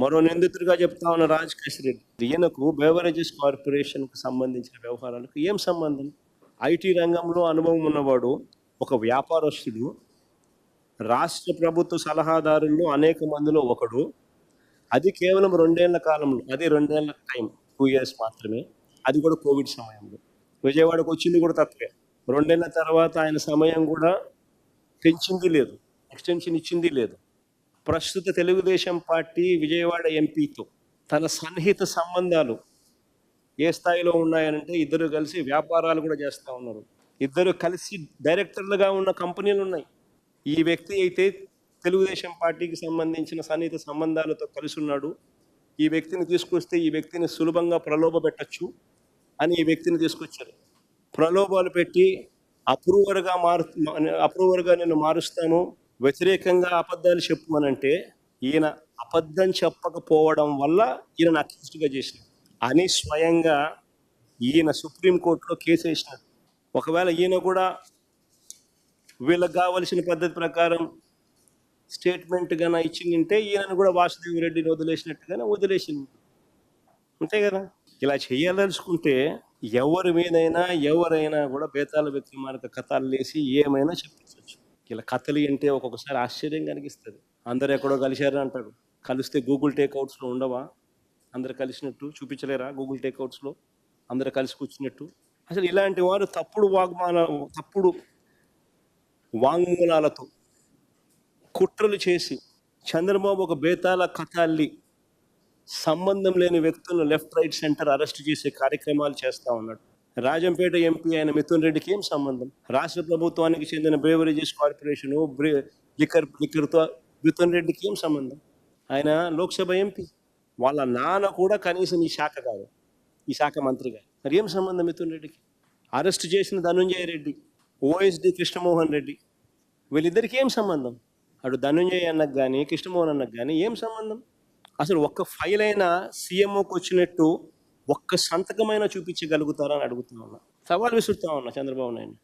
మరో నిందితుడిగా చెప్తా ఉన్న రాజకేష్ రెడ్డి. ఈయనకు బెవరేజెస్ కార్పొరేషన్కు సంబంధించిన వ్యవహారాలకు ఏం సంబంధం? ఐటీ రంగంలో అనుభవం ఉన్నవాడు ఒక వ్యాపారస్తుడు. రాష్ట్ర ప్రభుత్వ సలహాదారుల్లో అనేక మందిలో ఒకడు. అది కేవలం రెండేళ్ళ కాలంలో అది రెండేళ్ళ టైం టూ ఇయర్స్ మాత్రమే. అది కూడా కోవిడ్ సమయంలో. విజయవాడకు వచ్చింది కూడా తప్పే. రెండేళ్ళ తర్వాత ఆయన సమయం కూడా పెంచింది లేదు. ఎక్స్టెన్షన్ ఇచ్చింది లేదు. ప్రస్తుత తెలుగుదేశం పార్టీ విజయవాడ ఎంపీతో తన సన్నిహిత సంబంధాలు ఏ స్థాయిలో ఉన్నాయనంటే ఇద్దరు కలిసి వ్యాపారాలు కూడా చేస్తూ ఉన్నారు. ఇద్దరు కలిసి డైరెక్టర్లుగా ఉన్న కంపెనీలు ఉన్నాయి. ఈ వ్యక్తి అయితే తెలుగుదేశం పార్టీకి సంబంధించిన సన్నిహిత సంబంధాలతో కలిసి ఉన్నాడు. ఈ వ్యక్తిని తీసుకొస్తే ఈ వ్యక్తిని సులభంగా ప్రలోభ పెట్టచ్చు అని ఈ వ్యక్తిని తీసుకొచ్చారు. ప్రలోభాలు పెట్టి అప్రూవర్గా మారు అప్రూవర్గా నేను మారుస్తాను వ్యతిరేకంగా అబద్ధాలు చెప్పు అని అంటే ఈయన అబద్ధం చెప్పకపోవడం వల్ల ఈయన అక్యూస్డ్గా చేసిన. అని స్వయంగా ఈయన సుప్రీంకోర్టులో కేసు వేసినాడు ఒకవేళ ఈయన కూడా వీళ్ళకి కావలసిన పద్ధతి ప్రకారం స్టేట్మెంట్ గాన ఇచ్చిందంటే ఈయనను కూడా వాసుదేవి రెడ్డిని వదిలేసినట్టుగానే వదిలేసింది. అంతే కదా? ఇలా చేయదలుచుకుంటే ఎవరి మీదైనా ఎవరైనా కూడా బేతాల వ్యక్తి మార్గ కథలు లేసి ఏమైనా చెప్పించవచ్చు ఇలా కథలు అంటే ఒక్కొక్కసారి ఆశ్చర్యం కనిపిస్తుంది అందరు ఎక్కడో కలిశారని అంటాడు కలిస్తే గూగుల్ టేక్అవుట్స్లో ఉండవా? అందరు కలిసినట్టు చూపించలేరా గూగుల్ టేక్అవుట్స్లో అందరు కలిసి కూర్చున్నట్టు? అసలు ఇలాంటి వారు తప్పుడు వాగ్మాన తప్పుడు వాంగ్మూలాలతో కుట్రలు చేసి చంద్రబాబు ఒక బేతాల కథల్లి సంబంధం లేని వ్యక్తులను లెఫ్ట్ రైట్ సెంటర్ అరెస్ట్ చేసే కార్యక్రమాలు చేస్తూ ఉన్నాడు. రాజంపేట ఎంపీ అయిన మిథున్ రెడ్డికి ఏం సంబంధం? రాష్ట్ర ప్రభుత్వానికి చెందిన బ్రేవరేజెస్ కార్పొరేషన్ బ్రే లిక్కర్ లిక్కర్తో మిథున్ రెడ్డికి ఏం సంబంధం? ఆయన లోక్సభ ఎంపీ. వాళ్ళ నాన్న కూడా కనీసం ఈ శాఖ కాదు. ఈ శాఖ మంత్రి గారు మరి ఏం సంబంధం మిథున్ రెడ్డికి? అరెస్ట్ చేసిన ధనుంజయ రెడ్డి ఓఎస్డి కృష్ణమోహన్ రెడ్డి వీళ్ళిద్దరికి ఏం సంబంధం? అటు ధనుంజయ్ అన్నకు కానీ కృష్ణమోహన్ అన్నకు కానీ ఏం సంబంధం? అసలు ఒక్క ఫైల్ అయినా సీఎంఓకి వచ్చినట్టు ఒక్క సంతకమైనా చూపించగలుగుతారని అడుగుతున్నా అడుగుతా ఉన్నా. సవాల్ విసురుతా ఉన్నా చంద్రబాబు నాయుడు.